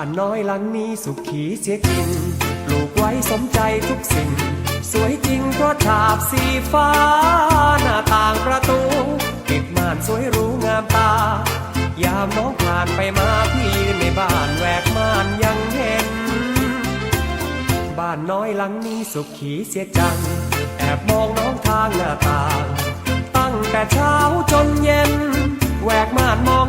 านน้อยหลังนี้สุขีเสียจริงปลูกไว้สมใจทุกสิ่ง สวยจริงเพราะฉาบสีฟ้า หน้าต่างประตูติดม่านสวยรู้งามตา ยามน้องผ่านไปมาพี่ยืนในบ้านแหวกม่านยังเห็น บ้านน้อยหลังนี้สุขีเสียจัง แอบมองน้องทางหน้าต่าง ตั้งแต่เช้าจนเย็น แหวกม่านมอง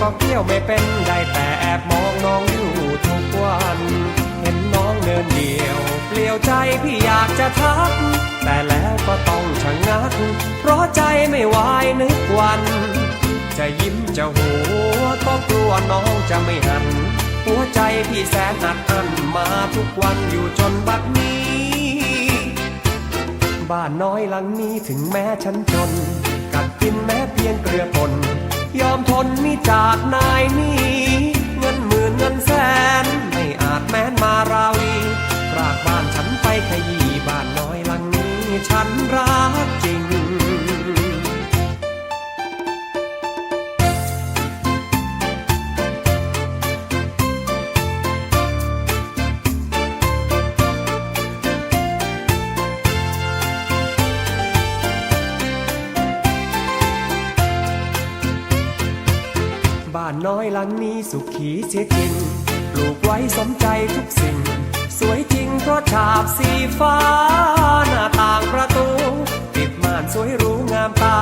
ก็เกี่ยวไม่เป็นได้แต่แอบมองน้องอยู่ทุกวัน เห็นน้องเดินเดียวเปลี่ยวใจพี่อยากจะทัก แต่แล้วก็ต้องชะงัก เพราะใจไม่ไหวนึกวัน จะยิ้มจะหัวก็กลัวน้องจะไม่หัน หัวใจพี่แสนอัดอั้นมาทุกวันอยู่จนบัดนี้ บ้านน้อยหลังนี้ถึงแม้ฉันจน กัดกินแม้เพียงเกลือปนยอมทนนี่จากนายนี้เงินหมื่นเงินแสน ไม่อาจแม้นมาราวีรากบ้านฉันไปขยี้บ้านน้อยหลังนี้ฉันรักานน้อยหลังนี้สุขีเสียจริง ปลูกไว้สมใจทุกสิ่ง สวยจริงเพราะฉาบสีฟ้า หน้าต่างประตู ติดม่านสวยรู้งามตา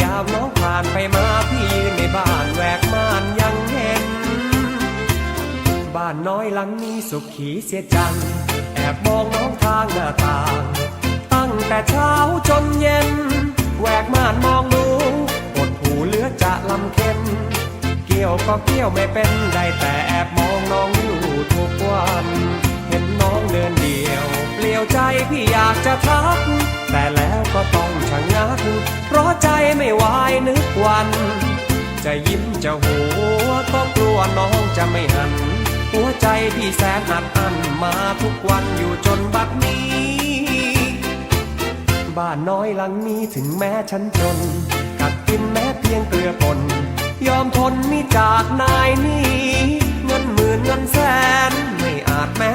ยามน้องผ่านไปมาพี่ยืนในบ้านแหวกม่านยังเห็น บ้านน้อยหลังนี้สุขีเสียจัง แอบมองน้องทางหน้าต่าง ตั้งแต่เช้าจนเย็นแหวกม่าน ก็เกี่ยวไม่เป็นได้แต่แอบมองน้องอยู่ทุกวัน เห็นน้องเดินเดียวเปลี่ยวใจพี่อยากจะทัก แต่แล้วก็ต้องชะงัก เพราะใจไม่ไหวนึกวัน จะยิ้มจะหัวก็กลัวน้องจะไม่หัน หัวใจพี่แสนอัดอันมาทุกวันอยู่จนบัดนี้บ้านน้อยหลังนี้ถึงแม้ฉันจน กัดกินแม้เพียงเกลือป่น ยอมทนมิจากนายนี้เงินหมื่นเงินแสน ไม่อาจแม้